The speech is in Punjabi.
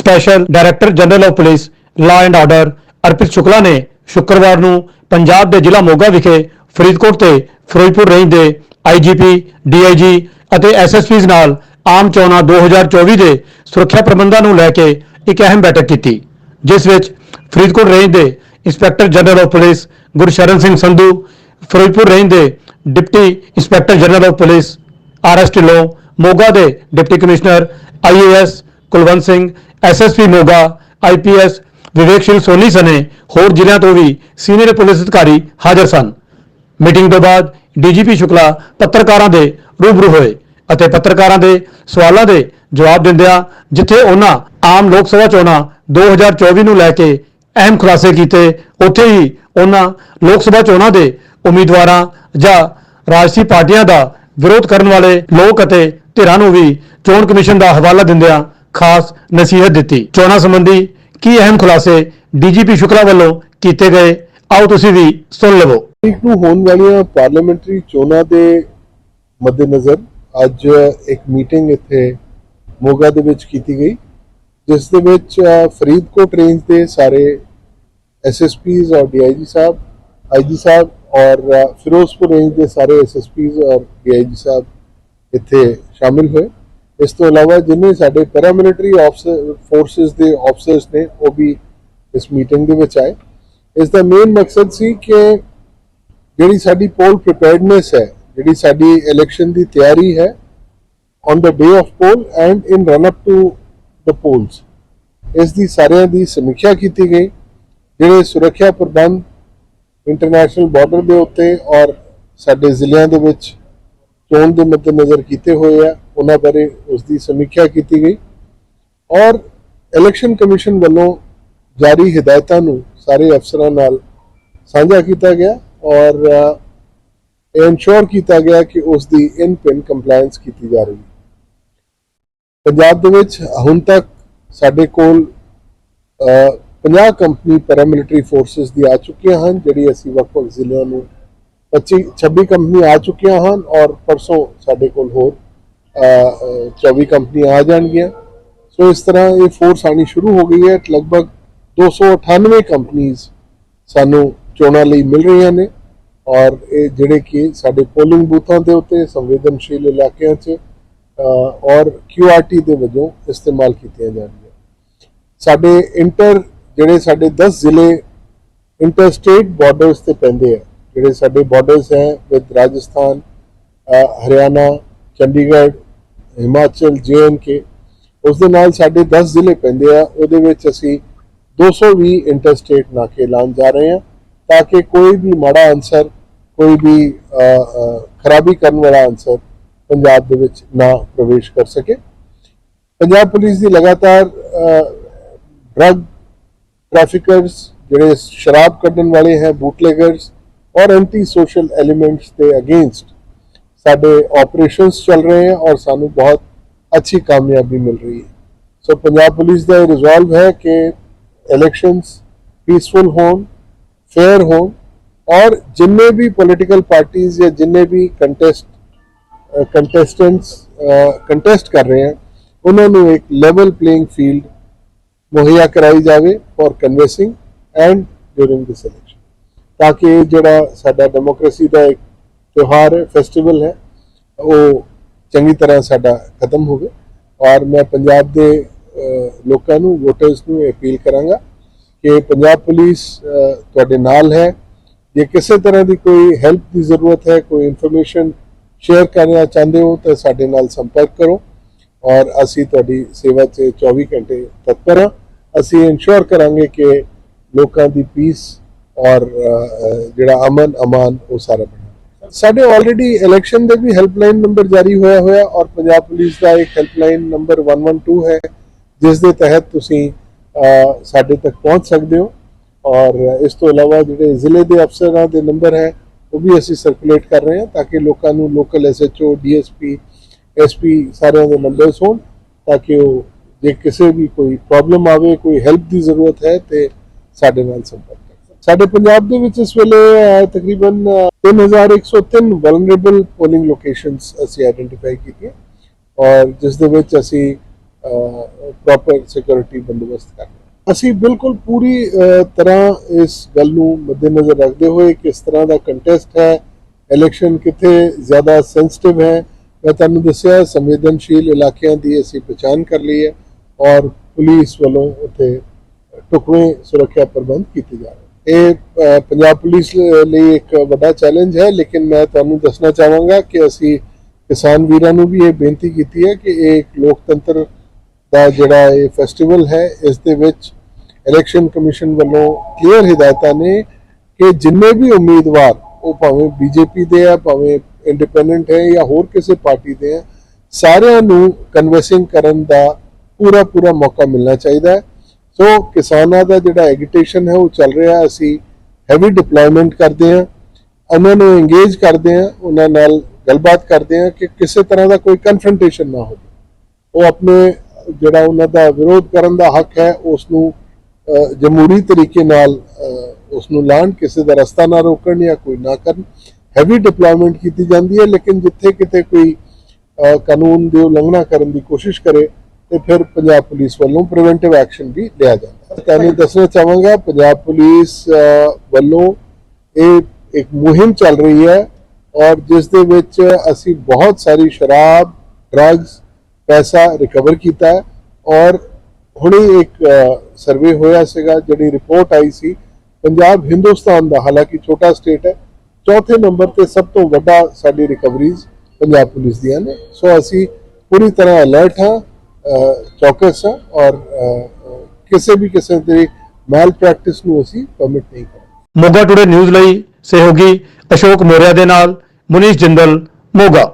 Special director general of police law and order Arpit Shukla ਨੇ ਸ਼ੁੱਕਰਵਾਰ ਨੂੰ ਪੰਜਾਬ ਦੇ ਜ਼ਿਲ੍ਹਾ ਮੋਗਾ ਵਿਖੇ ਫਰੀਦਕੋਟ ਤੇ ਫਿਰੋਜ਼ਪੁਰ ਰੇਂਜ ਦੇ ਆਈਜੀਪੀ ਡੀਆਈਜੀ ਅਤੇ ਐਸਐਸਪੀਜ਼ ਨਾਲ ਆਮ ਚੋਣਾਂ 2024 ਦੇ ਸੁਰੱਖਿਆ ਪ੍ਰਬੰਧਾਂ ਨੂੰ ਲੈ ਕੇ ਇੱਕ ਅਹਿਮ ਬੈਠਕ ਕੀਤੀ, ਜਿਸ ਵਿੱਚ ਫਰੀਦਕੋਟ ਰੇਂਜ ਦੇ inspector general of police Gursharan Singh Sandhu, Ferozepur range ਦੇ deputy inspector general of police R S Dhillon, Moga ਦੇ deputy commissioner IAS Kulwant Singh SSP Moga IPS Vivekshil Soni ਸਨੇ ਹੋਰ ਜ਼ਿਲ੍ਹਿਆਂ ਤੋਂ ਵੀ ਸੀਨੀਅਰ ਪੁਲਿਸ ਅਧਿਕਾਰੀ ਹਾਜ਼ਰ ਸਨ। ਮੀਟਿੰਗ ਤੋਂ ਬਾਅਦ ਡੀਜੀਪੀ ਸ਼ੁਕਲਾ ਪੱਤਰਕਾਰਾਂ ਦੇ ਰੂਬਰੂ ਹੋਏ ਅਤੇ ਪੱਤਰਕਾਰਾਂ ਦੇ ਸਵਾਲਾਂ ਦੇ ਜਵਾਬ ਦਿੰਦਿਆਂ ਜਿੱਥੇ ਉਹਨਾਂ ਆਮ ਲੋਕ ਸਭਾ ਚੋਣਾਂ 2024 ਨੂੰ ਲੈ ਕੇ ਅਹਿਮ ਖੁਲਾਸੇ ਕੀਤੇ, ਉੱਥੇ ਹੀ ਉਹਨਾਂ ਲੋਕ ਸਭਾ ਚੋਣਾਂ ਦੇ ਉਮੀਦਵਾਰਾਂ ਜਾਂ ਰਾਜਸੀ ਪਾਰਟੀਆਂ ਦਾ ਵਿਰੋਧ ਕਰਨ ਵਾਲੇ ਲੋਕ ਅਤੇ ਧਿਰਾਂ ਨੂੰ ਵੀ ਚੋਣ ਕਮਿਸ਼ਨ ਦਾ ਹਵਾਲਾ ਦਿੰਦਿਆਂ ਖਾਸ ਨਸੀਹਤ ਦਿੱਤੀ। ਚੋਣਾਂ ਸੰਬੰਧੀ ਕੀ ਅਹਿਮ ਖੁਲਾਸੇ ਡੀਜੀਪੀ ਸ਼ੁਕਲਾ ਵੱਲੋਂ ਕੀਤੇ ਗਏ? ਆਓ ਤੁਸੀਂ ਵੀ ਸੁਣ ਲਵੋ। ਤਰੀਕ ਨੂੰ ਹੋਣ ਵਾਲੀਆਂ ਪਾਰਲੀਮੈਂਟਰੀ ਚੋਣਾਂ ਦੇ ਮੱਦੇਨਜ਼ਰ ਅੱਜ ਇੱਕ ਮੀਟਿੰਗ ਇੱਥੇ ਮੋਗਾ ਦੇ ਵਿੱਚ ਕੀਤੀ ਗਈ, ਜਿਸ ਦੇ ਵਿੱਚ ਫਰੀਦਕੋਟ ਰੇਂਜ ਦੇ ਸਾਰੇ ਐਸਐਸਪੀਜ਼ ਔਰ ਡੀਆਈਜੀ ਸਾਹਿਬ ਆਈਜੀ ਸਾਹਿਬ ਔਰ ਫਿਰੋਜ਼ਪੁਰ ਰੇਂਜ ਦੇ ਸਾਰੇ ਐਸਐਸਪੀਜ਼ ਔਰ ਡੀਆਈਜੀ ਸਾਹਿਬ ਇੱਥੇ ਸ਼ਾਮਿਲ ਹੋਏ। ਇਸ ਤੋਂ ਇਲਾਵਾ ਜਿੰਨੇ ਸਾਡੇ ਪੈਰਾਮਿਲਟਰੀ ਆਫਸਰ ਫੋਰਸਸ ਦੇ ਆਫਸਰਸ ਨੇ, ਉਹ ਵੀ ਇਸ ਮੀਟਿੰਗ ਦੇ ਵਿੱਚ ਆਏ। ਇਸ ਦਾ ਮੇਨ ਮਕਸਦ ਸੀ ਕਿ ਜਿਹੜੀ ਸਾਡੀ ਪੋਲ ਪ੍ਰੀਪੇਅਰਡਨੈਸ ਹੈ, ਜਿਹੜੀ ਸਾਡੀ ਇਲੈਕਸ਼ਨ ਦੀ ਤਿਆਰੀ ਹੈ on the day of poll and in run up to the polls ਇਸ ਦੀ ਸਾਰਿਆਂ ਦੀ ਸਮੀਖਿਆ ਕੀਤੀ ਗਈ, ਜਿਹੜੇ ਸੁਰੱਖਿਆ ਪ੍ਰਬੰਧ ਇੰਟਰਨੈਸ਼ਨਲ ਬਾਰਡਰ ਦੇ ਉੱਤੇ ਔਰ ਸਾਡੇ ਜ਼ਿਲ੍ਹਿਆਂ ਦੇ ਵਿੱਚ ਚੋਣ ਦੇ ਮੱਦੇਨਜ਼ਰ ਕੀਤੇ ਹੋਏ ਆ ਉਹਨਾਂ ਬਾਰੇ ਉਸ ਦੀ ਸਮੀਖਿਆ ਕੀਤੀ ਗਈ ਔਰ ਇਲੈਕਸ਼ਨ ਕਮਿਸ਼ਨ ਵੱਲੋਂ ਜਾਰੀ ਹਦਾਇਤਾਂ ਨੂੰ ਸਾਰੇ ਅਫਸਰਾਂ ਨਾਲ ਸਾਂਝਾ ਕੀਤਾ ਗਿਆ ਔਰ ਇਹ ਇਨਸ਼ੋਰ ਕੀਤਾ ਗਿਆ ਕਿ ਉਸ ਦੀ ਇਨ ਪਿਨ ਕੰਪਲਾਈਂਸ ਕੀਤੀ ਜਾ ਰਹੀ ਹੈ। ਪੰਜਾਬ ਦੇ ਵਿੱਚ ਹੁਣ ਤੱਕ ਸਾਡੇ ਕੋਲ ਅ, 50 ਕੰਪਨੀ ਪੈਰਾਮਿਲਟਰੀ ਫੋਰਸਸ ਦੀ ਆ ਚੁੱਕੀਆਂ ਹਨ ਜਿਹੜੀ ਅਸੀਂ ਵੱਖ-ਵੱਖ ਜ਼ਿਲ੍ਹਿਆਂ ਨੂੰ 25 26 ਕੰਪਨੀ ਆ ਚੁੱਕੀਆਂ ਹਨ ਔਰ ਪਰਸੋਂ ਸਾਡੇ ਕੋਲ ਹੋਰ 24 ਕੰਪਨੀਆਂ ਆ ਜਾਣਗੀਆਂ। ਸੋ ਇਸ ਤਰ੍ਹਾਂ ਇਹ ਫੋਰਸ ਆਣੀ ਸ਼ੁਰੂ ਹੋ ਗਈ ਹੈ। ਲਗਭਗ 298 ਕੰਪਨੀਆਂ ਸਾਨੂੰ ਚੋਣਾਂ ਲਈ ਮਿਲ ਰਹੀਆਂ ਨੇ ਔਰ ਇਹ ਜਿਹੜੇ ਕਿ ਸਾਡੇ ਪੋਲਿੰਗ ਬੂਥਾਂ ਦੇ ਉੱਤੇ ਸੰਵੇਦਨਸ਼ੀਲ ਇਲਾਕਿਆਂ 'ਚ ਅ, ਔਰ QRT ਦੇ ਵਜੋਂ ਇਸਤੇਮਾਲ ਕੀਤੀਆਂ ਜਾਣਗੀਆਂ। ਸਾਡੇ ਇੰਟਰ ਜਿਹੜੇ ਸਾਡੇ 10 ਜ਼ਿਲ੍ਹੇ ਇੰਟਰ ਸਟੇਟ ਬਾਰਡਰਸ ਤੇ ਪੈਂਦੇ ਆ। ਜਿਹੜੇ ਸਾਡੇ ਬਾਰਡਰਸ ਹੈ ਵਿਦ ਰਾਜਸਥਾਨ ਹਰਿਆਣਾ ਚੰਡੀਗੜ੍ਹ, ਹਿਮਾਚਲ ਕੇ। ਉਸ ਦੇ ਨਾਲ ਸਾਡੇ 10 ਜ਼ਿਲ੍ਹੇ ਪੈਂਦੇ ਆ, ਉਹਦੇ ਵਿੱਚ ਅਸੀਂ 220 ਇੰਟਰ ਸਟੇਟ ਨਾਕੇ ਲਾਉਣ ਜਾ ਰਹੇ ਹਾਂ ਤਾਂ ਕਿ ਕੋਈ ਵੀ ਮਾੜਾ ਅਨਸਰ ਕੋਈ ਵੀ ਖਰਾਬੀ ਕਰਨ ਵਾਲਾ ਅਨਸਰ ਪੰਜਾਬ ਦੇ ਵਿੱਚ ਨਾ ਪ੍ਰਵੇਸ਼ ਕਰ ਸਕੇ। ਪੰਜਾਬ ਪੁਲਿਸ ਦੀ ਲਗਾਤਾਰ ਡਰੱਗ ਟ੍ਰੈਫਿਕਰਸ ਜਿਹੜੇ ਸ਼ਰਾਬ ਕੱਢਣ ਵਾਲੇ ਹੈ ਬੂਟਲੇਗਰਸ ਔਰ ਐਂਟੀ ਸੋਸ਼ਲ ਐਲੀਮੈਂਟਸ ਦੇ ਅਗੇਂਸਟ ਸਾਡੇ ਆਪਰੇਸ਼ਨਸ ਚੱਲ ਰਹੇ ਹਨ ਔਰ ਸਾਨੂੰ ਬਹੁਤ ਅੱਛੀ ਕਾਮਯਾਬੀ ਮਿਲ ਰਹੀ ਹੈ। ਸੋ ਪੰਜਾਬ ਪੁਲਿਸ ਦਾ ਰਿਜ਼ੋਲਵ ਹੈ ਕਿ ਇਲੈਕਸ਼ਨਸ ਪੀਸਫੁਲ ਹੋਣ ਫੇਅਰ ਹੋਣ ਔਰ ਜਿੰਨੇ ਵੀ ਪੋਲਿਟੀਕਲ ਪਾਰਟੀਆਂ ਜਾਂ ਜਿੰਨੇ ਵੀ ਕੰਟੈਸਟ ਕੰਟੈਸਟੈਂਟਸ ਕੰਟੈਸਟ ਕਰ ਰਹੇ ਹਨ ਉਹਨਾਂ ਨੂੰ ਇੱਕ ਲੈਵਲ ਪਲੇਇੰਗ ਫੀਲਡ ਮੁਹੱਈਆ ਕਰਾਈ ਜਾਵੇ for canvassing and during this election ਤਾਂ ਕਿ ਜਿਹੜਾ ਸਾਡਾ ਡੈਮੋਕ੍ਰੇਸੀ ਦਾ ਇੱਕ ਤਿਉਹਾਰ ਹੈ ਫੈਸਟੀਵਲ ਹੈ, ਉਹ ਚੰਗੀ ਤਰ੍ਹਾਂ ਸਾਡਾ ਖਤਮ ਹੋਵੇ। ਔਰ ਮੈਂ ਪੰਜਾਬ ਦੇ ਲੋਕਾਂ ਨੂੰ ਵੋਟਰਸ ਨੂੰ ਇਹ ਅਪੀਲ ਕਰਾਂਗਾ ਕਿ ਪੰਜਾਬ ਪੁਲਿਸ ਤੁਹਾਡੇ ਨਾਲ ਹੈ। ਜੇ ਕਿਸੇ ਤਰ੍ਹਾਂ ਦੀ ਕੋਈ ਹੈਲਪ ਦੀ ਜ਼ਰੂਰਤ ਹੈ, ਕੋਈ ਇਨਫੋਰਮੇਸ਼ਨ ਸ਼ੇਅਰ ਕਰਨਾ ਚਾਹੁੰਦੇ ਹੋ, ਤਾਂ ਸਾਡੇ ਨਾਲ ਸੰਪਰਕ ਕਰੋ। ਔਰ ਅਸੀਂ ਤੁਹਾਡੀ ਸੇਵਾ 'ਚ 24 ਘੰਟੇ ਤਤਪਰ ਹਾਂ। ਅਸੀਂ ਇਨਸ਼ੋਰ ਕਰਾਂਗੇ ਕਿ ਲੋਕਾਂ ਦੀ ਪੀਸ ਔਰ ਜਿਹੜਾ ਅਮਨ ਅਮਾਨ ਉਹ ਸਾਰਾ ਬਣੇ। ਸਾਡੇ ਆਲਰੇਡੀ ਇਲੈਕਸ਼ਨ ਦੇ ਵੀ ਹੈਲਪਲਾਈਨ ਨੰਬਰ ਜਾਰੀ ਹੋਇਆ ਹੋਇਆ ਔਰ ਪੰਜਾਬ ਪੁਲਿਸ ਦਾ ਇੱਕ ਹੈਲਪਲਾਈਨ ਨੰਬਰ 112 ਹੈ, ਜਿਸ ਦੇ ਤਹਿਤ ਤੁਸੀਂ ਸਾਡੇ ਤੱਕ ਪਹੁੰਚ ਸਕਦੇ ਹੋ। ਔਰ ਇਸ ਤੋਂ ਇਲਾਵਾ ਜਿਹੜੇ ਜ਼ਿਲ੍ਹੇ ਦੇ ਅਫਸਰਾਂ ਦੇ ਨੰਬਰ ਹੈ, ਉਹ ਵੀ ਅਸੀਂ ਸਰਕੂਲੇਟ ਕਰ ਰਹੇ ਹਾਂ ਤਾਂ ਕਿ ਲੋਕਾਂ ਨੂੰ ਲੋਕਲ ਐਸਐਚਓ ਡੀਐਸਪੀ ਐਸਪੀ ਸਾਰਿਆਂ ਦੇ ਨੰਬਰਸ ਹੋਣ ਤਾਂ ਕਿ ਉਹ, ਜੇ ਕਿਸੇ ਵੀ ਕੋਈ ਪ੍ਰੋਬਲਮ ਆਵੇ, ਕੋਈ ਹੈਲਪ ਦੀ ਜ਼ਰੂਰਤ ਹੈ ਤੇ ਸਾਡੇ ਨਾਲ ਸੰਪਰਕ ਸਾਡੇ ਪੰਜਾਬ ਦੇ ਵਿੱਚ ਇਸ ਵੇਲੇ ਅਹ, ਤਕਰੀਬਨ ਅਹ, 3103 ਵਲਨਰੇਬਲ ਪੋਲਿੰਗ ਲੋਕੇਸ਼ਨਸ ਅਸੀਂ ਆਇਡੈਂਟੀਫਾਈ ਕੀਤੀਆਂ ਔਰ ਜਿਸ ਦੇ ਵਿੱਚ ਅਸੀਂ ਪ੍ਰੋਪਰ ਸਿਕਿਉਰਿਟੀ ਬੰਦੋਬਸਤ ਕਰ ਰਹੇ ਅਸੀਂ ਬਿਲਕੁਲ ਪੂਰੀ ਅਹ, ਤਰ੍ਹਾਂ ਇਸ ਗੱਲ ਨੂੰ ਮੱਦੇਨਜ਼ਰ ਰੱਖਦੇ ਹੋਏ ਕਿਸ ਤਰ੍ਹਾਂ ਦਾ ਕੰਟੈਸਟ ਹੈ ਇਲੈਕਸ਼ਨ ਕਿੱਥੇ ਜ਼ਿਆਦਾ ਸੈਂਸਿਟਿਵ ਹੈ ਮੈਂ ਤੁਹਾਨੂੰ ਦੱਸਿਆ ਸੰਵੇਦਨਸ਼ੀਲ ਇਲਾਕਿਆਂ ਦੀ ਅਸੀਂ ਪਛਾਣ ਕਰ ਲਈ ਹੈ ਔਰ ਪੁਲਿਸ ਵੱਲੋਂ ਉੱਥੇ ਟੁਕਵੇਂ ਸੁਰੱਖਿਆ ਪ੍ਰਬੰਧ ਕੀਤੇ ਜਾ ਰਹੇ ਇਹ ਪੰਜਾਬ ਪੁਲਿਸ ਲਈ ਇੱਕ ਵੱਡਾ ਚੈਲੰਜ ਹੈ, ਲੇਕਿਨ ਮੈਂ ਤੁਹਾਨੂੰ ਦੱਸਣਾ ਚਾਹਾਂਗਾ ਕਿ ਅਸੀਂ ਕਿਸਾਨ ਵੀਰਾਂ ਨੂੰ ਵੀ ਇਹ ਬੇਨਤੀ ਕੀਤੀ ਹੈ ਕਿ ਇਹ ਇੱਕ ਲੋਕਤੰਤਰ ਦਾ ਜਿਹੜਾ ਇਹ ਫੈਸਟੀਵਲ ਹੈ, ਇਸ ਦੇ ਵਿੱਚ ਇਲੈਕਸ਼ਨ ਕਮਿਸ਼ਨ ਵੱਲੋਂ ਕਲੀਅਰ ਹਦਾਇਤਾਂ ਨੇ ਕਿ ਜਿੰਨੇ ਵੀ ਉਮੀਦਵਾਰ, ਉਹ ਭਾਵੇਂ ਬੀਜੇਪੀ ਦੇ ਆ, ਭਾਵੇਂ ਇੰਡੀਪੈਂਡੈਂਟ ਹੈ ਜਾਂ ਹੋਰ ਕਿਸੇ ਪਾਰਟੀ ਦੇ ਆ, ਸਾਰਿਆਂ ਨੂੰ ਕਨਵੈਂਸਿੰਗ ਕਰਨ ਦਾ ਪੂਰਾ ਪੂਰਾ ਮੌਕਾ ਮਿਲਣਾ ਚਾਹੀਦਾ ਹੈ। ਸੋ ਕਿਸਾਨਾਂ ਦਾ ਜਿਹੜਾ ਐਗੀਟੇਸ਼ਨ ਹੈ ਉਹ ਚੱਲ ਰਿਹਾ। ਅਸੀਂ ਹੈਵੀ ਡਿਪਲੋਇਮੈਂਟ ਕਰਦੇ ਹਾਂ। ਉਹਨਾਂ ਨੂੰ ਇੰਗੇਜ ਕਰਦੇ ਹਾਂ। ਉਹਨਾਂ ਨਾਲ ਗੱਲਬਾਤ ਕਰਦੇ ਹਾਂ ਕਿ ਕਿਸੇ ਤਰ੍ਹਾਂ ਦਾ ਕੋਈ ਕਨਫਰੰਟੇਸ਼ਨ ਨਾ ਹੋਵੇ। ਉਹ ਆਪਣੇ ਜਿਹੜਾ ਉਹਨਾਂ ਦਾ ਵਿਰੋਧ ਕਰਨ ਦਾ ਹੱਕ ਹੈ ਉਸ ਨੂੰ ਜਮਹੂਰੀ ਤਰੀਕੇ ਨਾਲ ਅਹ, ਉਸ ਨੂੰ ਲਾਣ ਕਿਸੇ ਦਾ ਰਸਤਾ ਨਾ ਰੋਕਣ ਜਾਂ ਕੋਈ ਨਾ ਕਰਨ। ਹੈਵੀ ਡਿਪਲੋਇਮੈਂਟ ਕੀਤੀ ਜਾਂਦੀ ਹੈ ਲੇਕਿਨ ਜਿੱਥੇ ਕਿਤੇ ਕੋਈ ਕਾਨੂੰਨ ਦੀ ਉਲੰਘਣਾ ਕਰਨ ਦੀ ਕੋਸ਼ਿਸ਼ ਕਰੇ ਤੇ ਫਿਰ ਪੰਜਾਬ ਪੁਲਿਸ ਵੱਲੋਂ ਪ੍ਰੀਵੈਂਟਿਵ ਐਕਸ਼ਨ ਵੀ ਲਿਆ ਜਾਂਦਾ। ਹੈ ਤੁਹਾਨੂੰ ਦੱਸਣਾ ਚਾਹਾਂਗਾ, ਪੰਜਾਬ ਪੁਲਿਸ ਵੱਲੋਂ ਇਹ ਇੱਕ ਮੁਹਿੰਮ ਚੱਲ ਰਹੀ ਹੈ ਔਰ ਜਿਸ ਦੇ ਵਿੱਚ ਅਸੀਂ ਬਹੁਤ ਸਾਰੀ ਸ਼ਰਾਬ ਡਰੱਗਸ ਪੈਸਾ ਰਿਕਵਰ ਕੀਤਾ ਹੈ ਔਰ ਹੁਣੇ ਇੱਕ ਸਰਵੇ ਹੋਇਆ ਸੀਗਾ, ਜਿਹੜੀ ਰਿਪੋਰਟ ਆਈ ਸੀ, ਪੰਜਾਬ ਹਿੰਦੁਸਤਾਨ ਦਾ, ਹਾਲਾਂਕਿ ਛੋਟਾ ਸਟੇਟ ਹੈ, ਚੌਥੇ ਨੰਬਰ ਤੇ ਸਭ ਤੋਂ ਵੱਡਾ ਸਾਡੀ ਰਿਕਵਰੀਜ਼ ਪੰਜਾਬ ਪੁਲਿਸ ਦੀਆਂ ਨੇ। ਸੋ ਅਸੀਂ ਪੂਰੀ ਤਰ੍ਹਾਂ ਅਲਰਟ ਹਾਂ ਚੌਕਸ ਹੈ ਔਰ ਕਿਸੇ ਵੀ ਕਿਸਮ ਦੀ ਮੈਲ ਪ੍ਰੈਕਟਿਸ ਨੂੰ ਅਸੀਂ ਪਰਮਿਟ ਨਹੀਂ ਕਰਾਂਗੇ। ਮੋਗਾ ਟੂਡੇ ਨਿਊਜ਼ ਲਈ ਸਹਿਯੋਗੀ ਅਸ਼ੋਕ ਮੋਰਿਆ ਦੇ ਨਾਲ ਮੁਨੀਸ਼ ਜਿੰਦਲ, ਮੋਗਾ।